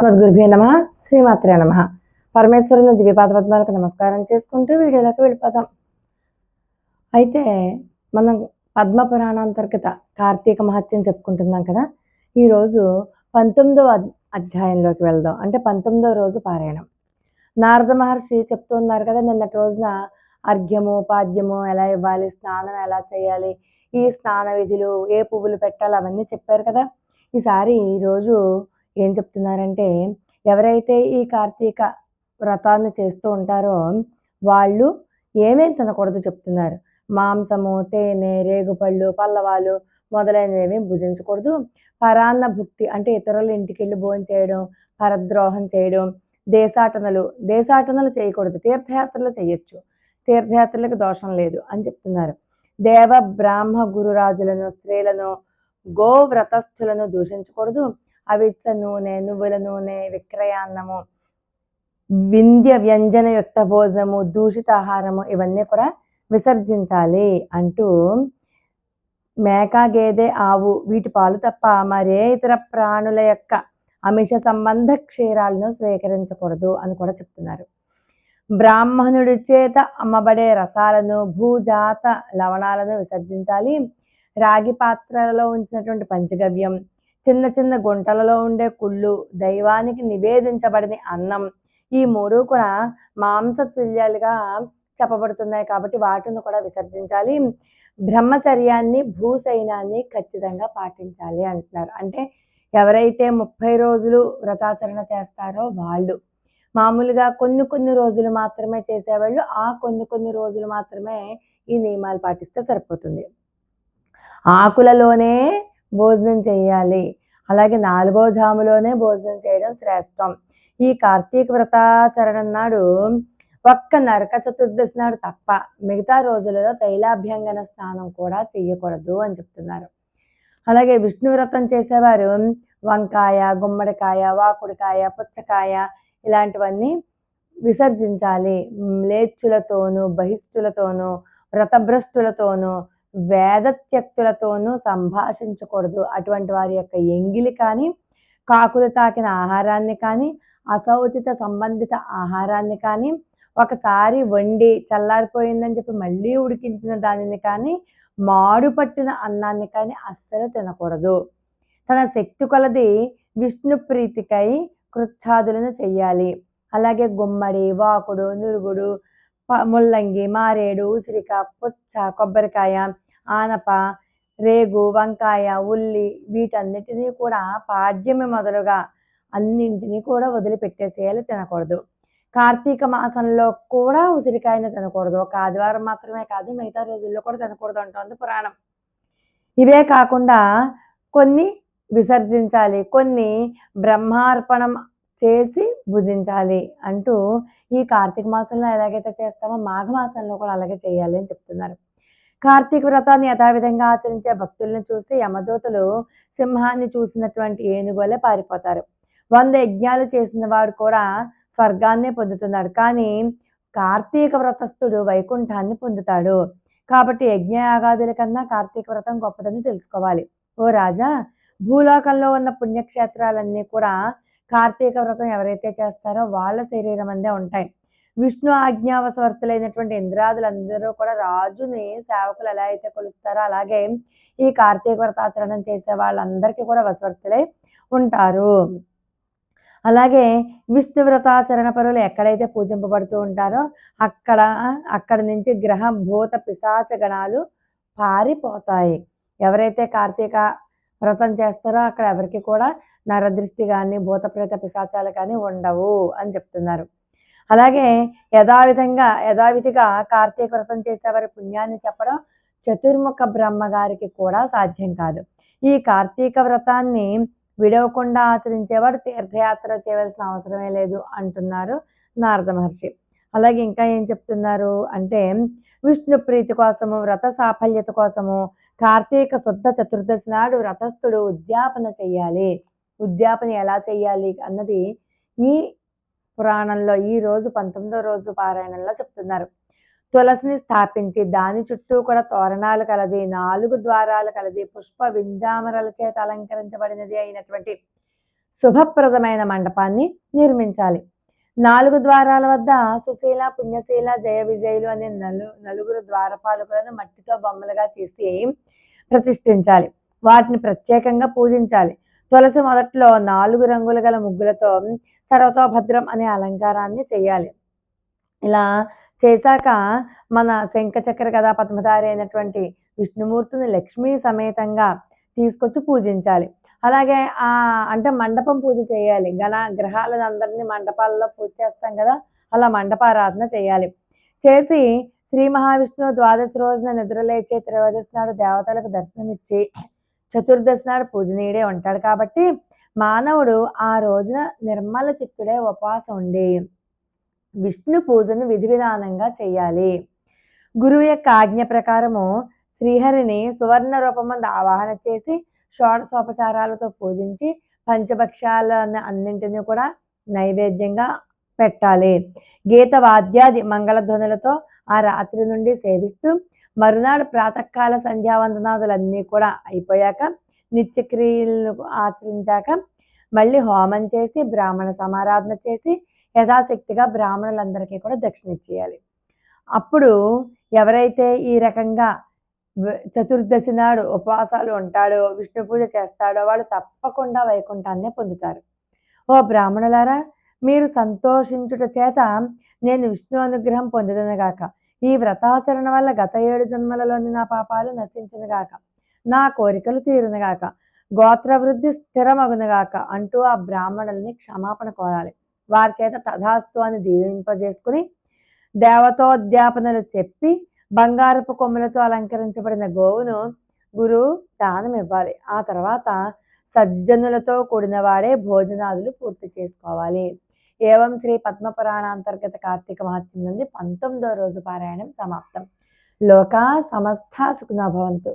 సద్గురుభ్యో నమ. శ్రీమాత్రే నమ. పరమేశ్వరుని దివ్యపాద పద్మాలకు నమస్కారం చేసుకుంటూ వీడియోలోకి వెళ్ళిపోదాం. అయితే మనం పద్మ పురాణాంతర్గత కార్తీక మహత్యం చెప్పుకుంటున్నాం కదా. ఈరోజు పంతొమ్మిదవ అద్- అధ్యాయంలోకి వెళ్దాం. అంటే పంతొమ్మిదవ రోజు పారాయణం. నారద మహర్షి చెప్తున్నారు కదా నిన్నటి రోజున అర్ఘ్యము పాద్యము ఎలా ఇవ్వాలి స్నానం ఎలా చేయాలి ఈ స్నాన విధులు ఏ పువ్వులు పెట్టాలి అవన్నీ చెప్పారు కదా. ఈసారి ఈరోజు ఏం చెప్తున్నారంటే ఎవరైతే ఈ కార్తీక వ్రతాన్ని చేస్తూ ఉంటారో వాళ్ళు ఏమేమి తినకూడదు చెప్తున్నారు. మాంసము తేనె రేగుపళ్ళు పల్లవాలు మొదలైనవి భుజించకూడదు. పరాన్న భుక్తి అంటే ఇతరుల ఇంటికి వెళ్ళి భోజనం చేయడం పరద్రోహం చేయడం దేశాటనలు దేశాటనలు చేయకూడదు. తీర్థయాత్రలు చేయొచ్చు. తీర్థయాత్రలకు దోషం లేదు అని చెప్తున్నారు. దేవ బ్రాహ్మ గురురాజులను స్త్రీలను గోవ్రతస్థులను దూషించకూడదు. అవిస నూనె నువ్వుల నూనె విక్రయాన్నము వింధ్య వ్యంజన యుక్త భోజనము దూషిత ఆహారము ఇవన్నీ కూడా విసర్జించాలి అంటూ మేక గేదె ఆవు వీటి పాలు తప్ప మరే ఇతర ప్రాణుల యొక్క అమిష సంబంధ క్షీరాలను స్వీకరించకూడదు అని కూడా చెప్తున్నారు. బ్రాహ్మణుడి చేత అమ్మబడే రసాలను భూజాత లవణాలను విసర్జించాలి. రాగి పాత్రలలో ఉంచినటువంటి పంచగవ్యం చిన్న చిన్న గుంటలలో ఉండే కుళ్ళు దైవానికి నివేదించబడిన అన్నం. ఈ మూడు కూడా మాంసతుల్యాలుగా చెప్పబడుతున్నాయి కాబట్టి వాటిని కూడా విసర్జించాలి. బ్రహ్మచర్యాన్ని భూసైనాన్ని ఖచ్చితంగా పాటించాలి అంటున్నారు. అంటే ఎవరైతే ముప్పై రోజులు వ్రతాచరణ చేస్తారో వాళ్ళు మామూలుగా కొన్ని కొన్ని రోజులు మాత్రమే చేసేవాళ్ళు ఆ కొన్ని కొన్ని రోజులు మాత్రమే ఈ నియమాలు పాటిస్తే సరిపోతుంది. ఆకులలోనే భోజనం చేయాలి. అలాగే నాలుగో జాములోనే భోజనం చేయడం శ్రేష్టం. ఈ కార్తీక వ్రతాచరణం నాడు ఒక్క నరక చతుర్దశి నాడు తప్ప మిగతా రోజులలో తైలాభ్యంగన స్నానం కూడా చేయకూడదు అని చెప్తున్నారు. అలాగే విష్ణు వ్రతం చేసేవారు వంకాయ గుమ్మడికాయ వాకుడికాయ పుచ్చకాయ ఇలాంటివన్నీ విసర్జించాలి. మ్లేచ్చులతోనూ బహిష్టులతోనూ వ్రతభ్రష్టులతోనూ వేదత్యక్తులతోనూ సంభాషించకూడదు. అటువంటి వారి యొక్క ఎంగిలి కానీ కాకులు తాకిన ఆహారాన్ని కానీ అసౌచిత సంబంధిత ఆహారాన్ని కానీ ఒకసారి వండి చల్లారిపోయిందని చెప్పి మళ్ళీ ఉడికించిన దానిని కానీ మాడు పట్టిన అన్నాన్ని కానీ అస్సలు తినకూడదు. తన శక్తి కొలది విష్ణు ప్రీతికై కృచ్ఛాదులను చెయ్యాలి. అలాగే గుమ్మడి వాకుడు నురుగుడు ముల్లంగి మారేడు ఉసిరిక పుచ్చ కొబ్బరికాయ ఆనప రేగు వంకాయ ఉల్లి వీటన్నిటినీ కూడా పాడ్యమి మొదలుగా అన్నింటినీ కూడా వదిలిపెట్టేసేయాలి తినకూడదు. కార్తీక మాసంలో కూడా ఉసిరికాయను తినకూడదు. ఒక ఆదివారం మాత్రమే కాదు మిగతా రోజుల్లో కూడా తినకూడదు అంటోంది పురాణం. ఇవే కాకుండా కొన్ని విసర్జించాలి కొన్ని బ్రహ్మార్పణం చేసి భుజించాలి అంటూ ఈ కార్తీక మాసంలో ఎలాగైతే చేస్తామో మాఘ మాసంలో కూడా అలాగే చేయాలి అని చెప్తున్నారు. కార్తీక వ్రతాన్ని యథావిధంగా ఆచరించే భక్తులను చూసి యమదూతలు సింహాన్ని చూసినటువంటి ఏనుగులే పారిపోతారు. వంద యజ్ఞాలు చేసిన వాడు కూడా స్వర్గాన్నే పొందుతున్నాడు. కానీ కార్తీక వ్రతస్థుడు వైకుంఠాన్ని పొందుతాడు. కాబట్టి యజ్ఞయాగాదుల కన్నా కార్తీక వ్రతం గొప్పదని తెలుసుకోవాలి. ఓ రాజా భూలోకంలో ఉన్న పుణ్యక్షేత్రాలన్నీ కూడా కార్తీక వ్రతం ఎవరైతే చేస్తారో వాళ్ళ శరీరం అందే ఉంటాయి. విష్ణు ఆజ్ఞావసవర్తులైనటువంటి ఇంద్రాదులందరూ కూడా రాజుని సేవకులు ఎలా అయితే కొలుస్తారో అలాగే ఈ కార్తీక వ్రతాచరణం చేసే వాళ్ళందరికీ కూడా వసవర్తులై ఉంటారు. అలాగే విష్ణు వ్రతాచరణ పరులు ఎక్కడైతే పూజింపబడుతూ ఉంటారో అక్కడ అక్కడ నుంచి గ్రహ భూత పిశాచ గణాలు పారిపోతాయి. ఎవరైతే కార్తీక వ్రతం చేస్తారో అక్కడ ఎవరికి కూడా నరదృష్టి కానీ భూత ప్రేత పిశాచాలు కానీ ఉండవు అని చెప్తున్నారు. అలాగే యథావిధంగా యథావిధిగా కార్తీక వ్రతం చేసేవారి పుణ్యాన్ని చెప్పడం చతుర్ముఖ బ్రహ్మ గారికి కూడా సాధ్యం కాదు. ఈ కార్తీక వ్రతాన్ని విడవకుండా ఆచరించేవాడు తీర్థయాత్ర చేయవలసిన అవసరమే లేదు అంటున్నారు నారద మహర్షి. అలాగే ఇంకా ఏం చెప్తున్నారు అంటే విష్ణు ప్రీతి కోసము వ్రత సాఫల్యత కోసము కార్తీక శుద్ధ చతుర్దశి నాడు వ్రతస్థుడు ఉద్యాపన చేయాలి ఉద్యాపన ఎలా చేయాలి అన్నది ఈ పురాణంలో ఈ రోజు పంతొమ్మిదో రోజు పారాయణంలో చెప్తున్నారు. తులసిని స్థాపించి దాని చుట్టూ కూడా తోరణాలు కలది నాలుగు ద్వారాలు కలది పుష్ప వింజామరల చేత అలంకరించబడినది అయినటువంటి శుభప్రదమైన మండపాన్ని నిర్మించాలి. నాలుగు ద్వారాల వద్ద సుశీల పుణ్యశీల జయ విజయులు అనే నలు నలుగురు ద్వారపాలకులను మట్టితో బొమ్మలుగా చేసి ప్రతిష్ఠించాలి. వాటిని ప్రత్యేకంగా పూజించాలి. తులసి మొదట్లో నాలుగు రంగులు గల ముగ్గులతో సర్వతోభద్రం అనే అలంకారాన్ని చేయాలి. ఇలా చేశాక మన శంఖచక్ర కథా పద్మధారి అయినటువంటి విష్ణుమూర్తిని లక్ష్మీ సమేతంగా తీసుకొచ్చి పూజించాలి. అలాగే ఆ అంటే మండపం పూజ చేయాలి. గణ గ్రహాలను అందరినీ మండపాలలో పూజ చేస్తాం కదా అలా మండపారాధన చేయాలి. చేసి శ్రీ మహావిష్ణువు ద్వాదశి రోజున నిద్రలేచే త్రయోదశి నాడు దేవతలకు దర్శనమిచ్చి చతుర్దశి నాడు పూజనీయుడే ఉంటాడు కాబట్టి మానవుడు ఆ రోజున నిర్మల చిత్తుడే ఉపవాసం ఉండి విష్ణు పూజను విధి విధానంగా చేయాలి. గురువు యొక్క ఆజ్ఞ ప్రకారము శ్రీహరిని సువర్ణ రూపమందు ఆవాహన చేసి షోడశోపచారాలతో పూజించి పంచభక్షాలను అన్నింటినీ కూడా నైవేద్యంగా పెట్టాలి. గీత వాద్యాది మంగళధ్వనులతో ఆ రాత్రి నుండి సేవిస్తూ మరునాడు ప్రాతకాల సంధ్యావందనాదులన్నీ కూడా అయిపోయాక నిత్యక్రియలు ఆచరించాక మళ్ళీ హోమం చేసి బ్రాహ్మణ సమారాధన చేసి యథాశక్తిగా బ్రాహ్మణులందరికీ కూడా దక్షిణ ఇచ్చేయాలి. అప్పుడు ఎవరైతే ఈ రకంగా చతుర్దశి నాడు ఉపవాసాలు ఉంటాడో విష్ణు పూజ చేస్తాడో వాళ్ళు తప్పకుండా వైకుంఠాన్నే పొందుతారు. ఓ బ్రాహ్మణులారా మీరు సంతోషించుట చేత నేను విష్ణు అనుగ్రహం పొందిదనుగాక ఈ వ్రతాచరణ వల్ల గత ఏడు జన్మలలోని నా పాపాలు నశించినగాక నా కోరికలు తీరునుగాక గోత్రవృద్ధి స్థిరమగునుగాక అంటూ ఆ బ్రాహ్మణుల్ని క్షమాపణ కోరాలి. వారి చేత తథాస్తు అని దీవింపజేసుకుని దేవతోద్యాపనలు చెప్పి బంగారపు కొమ్ములతో అలంకరించబడిన గోవును గురువు దానం ఇవ్వాలి. ఆ తర్వాత సజ్జనులతో కూడిన వాడే భోజనాదులు పూర్తి చేసుకోవాలి. ఏవం శ్రీ పద్మపురాణాంతర్గత కార్తీక మహత్యం నుండి పంతొమ్మిదో రోజు పారాయణం సమాప్తం. లోకా సమస్త సుఖనభవంతు